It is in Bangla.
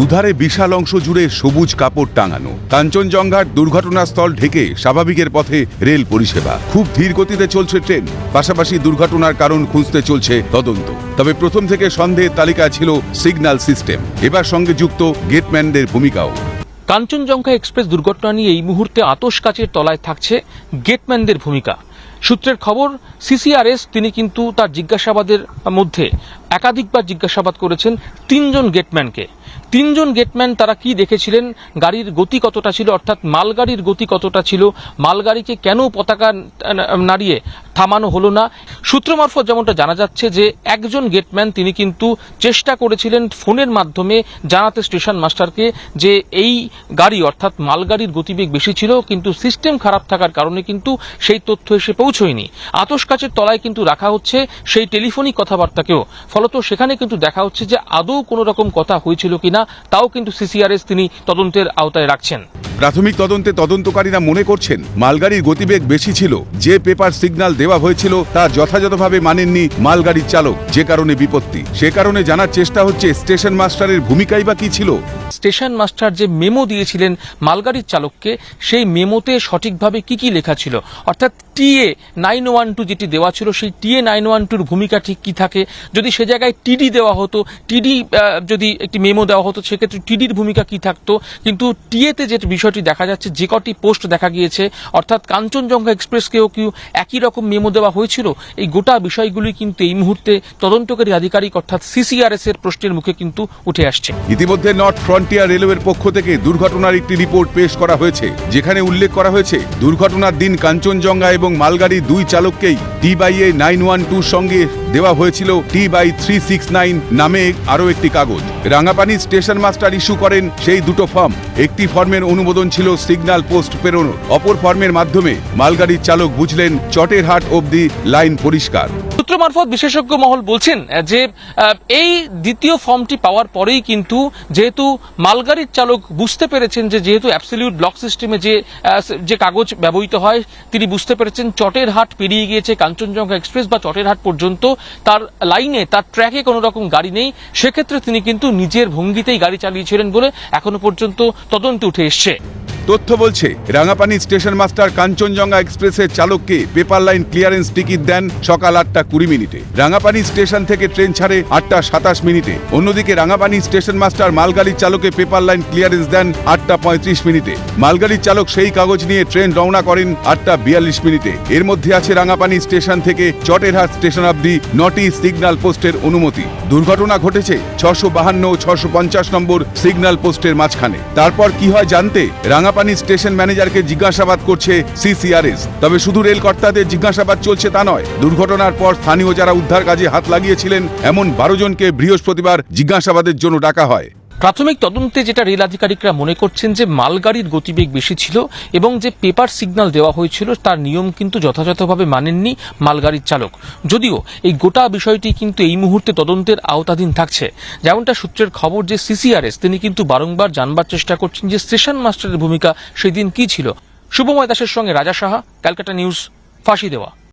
দুধারে বিশাল অংশ জুড়ে সবুজ কাপড় টাঙানো। কাঞ্চনজঙ্ঘার দুর্ঘটনাস্থল ঢেকে স্বাভাবিকের পথে রেল পরিষেবা। খুব ধীর গতিতে চলছে ট্রেন। পাশাপাশি দুর্ঘটনার কারণ খুঁজতে চলছে তদন্ত। তবে প্রথম থেকে সন্দেহের তালিকায় ছিল সিগন্যাল সিস্টেম। এবার সঙ্গে যুক্ত গেটম্যানদের ভূমিকাও। কাঞ্চনজঙ্ঘা এক্সপ্রেস দুর্ঘটনা নিয়ে এই মুহূর্তে আতস কাচের তলায় থাকছে গেটম্যানদের ভূমিকা। সূত্রের খবর, সিসিআরএস তিনি কিন্তু তার জিজ্ঞাসাবাদের মধ্যে একাধিকবার জিজ্ঞাসাবাদ করেছেন তিনজন গেটম্যানকে। তিনজন গেটম্যান তারা কি দেখেছিলেন? গাড়ির গতি কতটা ছিল? অর্থাৎ মালগাড়ির গতি কতটা ছিল? মালগাড়িকে কেন পতাকা নাড়িয়ে থামানো হলো না। সূত্র মারফত যেমনটা জানা যাচ্ছে যে একজন গেটম্যান তিনি কিন্তু চেষ্টা করেছিলেন ফোনের মাধ্যমে জানাতে স্টেশন মাস্টারকে যে এই গাড়ি অর্থাৎ মালগাড়ির গতিবেগ বেশি ছিল, কিন্তু সিস্টেম খারাপ থাকার কারণে কিন্তু সেই তথ্য এসে পৌঁছয়নি। আতস কাচের তলায় কিন্তু রাখা হচ্ছে সেই টেলিফোনিক কথাবার্তাকেও। ফলত সেখানে কিন্তু দেখা হচ্ছে যে আদৌ কোনো রকম কথা হয়েছিল কিনা, তাও কিন্তু সিসিআরএস তিনি তদন্তের আওতায় রাখছেন। প্রাথমিক তদন্তে তদন্তকারীরা মনে করছেন, মালগাড়ির গতিবেগ বেশি ছিল। যে পেপার সিগন্যাল দেওয়া হয়েছিল, তা যথাযথভাবে মানেননি মালগাড়ির চালক, যে কারণে বিপত্তি। সে কারণে জানার চেষ্টা হচ্ছে, স্টেশন মাস্টারের ভূমিকাই বা কি ছিল? স্টেশন মাস্টার যে মেমো দিয়েছিলেন মালগাড়ির চালককে, সেই মেমোতে সঠিকভাবে কি কি লেখা ছিল? অর্থাৎ টিএ নাইন ওয়ান টু যেটি দেওয়া ছিল, সেই টিএ নাইন ওয়ান টুর ভূমিকা ঠিক কি থাকে? যদি সে জায়গায় টিডি দেওয়া হতো, টিডি যদি একটি মেমো দেওয়া হতো, সেক্ষেত্রে টিডির ভূমিকা কি থাকতো? কিন্তু টিএতে যে বিষয়টি দেখা যাচ্ছে, যে কটি পোস্ট দেখা গিয়েছে, অর্থাৎ কাঞ্চনজঙ্ঘা এক্সপ্রেসকেও কি একই রকম মেমো দেওয়া হয়েছিল? এই গোটা বিষয়গুলি কিন্তু এই মুহূর্তে তদন্তকারী আধিকারিক, অর্থাৎ সিসিআরএস এর প্রশ্নের মুখে কিন্তু উঠে আসছে। ইতিমধ্যে নর্থ ফ্রন্টিয়ার রেলওয়ের পক্ষ থেকে দুর্ঘটনার একটি রিপোর্ট পেশ করা হয়েছে, যেখানে উল্লেখ করা হয়েছে, দুর্ঘটনার দিন কাঞ্চনজঙ্ঘা এবং মালগাড়ির দুই চালককেই T by A nine one টুর সঙ্গে দেওয়া হয়েছিল T by three six nine নামে আরও একটি কাগজ। রাঙাপানি স্টেশন মাস্টার ইস্যু করেন সেই দুটো ফর্ম। একটি ফর্মের অনুমোদন ছিল সিগন্যাল পোস্ট পেরোনোর। অপর ফর্মের মাধ্যমে মালগাড়ির চালক বুঝলেন চটের হাট অবধি লাইন পরিষ্কার। সূত্র মারফত বিশেষজ্ঞ মহল বলছেন যে এই দ্বিতীয় ফর্মটি পাওয়ার পরেই কিন্তু যেহেতু মালগাড়ির চালক বুঝতে পেরেছেন যে, যেহেতু অ্যাবসলিউট ব্লক সিস্টেমে যে যে কাগজ ব্যবহৃত হয়, তিনি বুঝতে পেরেছেন চটের হাট পেরিয়ে গিয়েছে, কাঞ্চনজঙ্ঘা এক্সপ্রেস বা চটের হাট পর্যন্ত তার লাইনে, তার ট্র্যাকে কোনো রকম গাড়ি নেই। সেক্ষেত্রে তিনি কিন্তু নিজের ভঙ্গিতেই গাড়ি চালিয়েছিলেন বলে এখনও পর্যন্ত তদন্তে উঠে এসছে। তথ্য বলছে, রাঙাপানি স্টেশন মাস্টার কাঞ্চনজঙ্ঘা এক্সপ্রেসের চালককে পেপার লাইন ক্লিয়ারেন্স টিকিট দেন সকাল আটটা কুড়ি মিনিটে। রাঙাপানি স্টেশন থেকে ট্রেন ছাড়ে আটটা সাতাশ মিনিটে। অন্যদিকে রাঙাপানি স্টেশন মাস্টার মালগাড়ির চালকে পেপার লাইন ক্লিয়ারেন্স দেন আটটা পঁয়ত্রিশ মিনিটে। মালগাড়ির চালক সেই কাগজ নিয়ে ট্রেন রওনা করেন আটটা বিয়াল্লিশ মিনিটে। এর মধ্যে আছে রাঙাপানি স্টেশন থেকে চটেরহাট স্টেশন অব্দি নটি সিগন্যাল পোস্টের অনুমতি। দুর্ঘটনা ঘটেছে ছশো বাহান্ন ছশো পঞ্চাশ নম্বর সিগন্যাল পোস্টের মাঝখানে। তারপর কি হয় জানতে? রাঙাপানি স্টেশন ম্যানেজারকে জিজ্ঞাসাবাদ করছে সিসিআরএস। তবে শুধু রেল কর্তাদের জিজ্ঞাসাবাদ চলছে তা নয়, দুর্ঘটনার পর স্থানীয় যারা উদ্ধার কাজে হাত লাগিয়েছিলেন, এমন বারো জনকে বৃহস্পতিবার জিজ্ঞাসাবাদের জন্য ডাকা হয়। প্রাথমিক তদন্তে যেটা রেল আধিকারিকরা মনে করছেন যে মালগাড়ির গতিবেগ বেশি ছিল এবং যে পেপার সিগন্যাল দেওয়া হয়েছিল, তার নিয়ম কিন্তু যথাযথভাবে মানেননি মালগাড়ির চালক। যদিও এই গোটা বিষয়টি কিন্তু এই মুহূর্তে তদন্তের আওতাধীন থাকছে। যেমনটা সূত্রের খবর যে সিসিআরএস, তিনি কিন্তু বারংবার জানবার চেষ্টা করছেন যে স্টেশন মাস্টারের ভূমিকা সেদিন কি ছিল। শুভময় দাসের সঙ্গে রাজা সাহা, ক্যালকাটা নিউজ, ফাঁসি দেওয়া।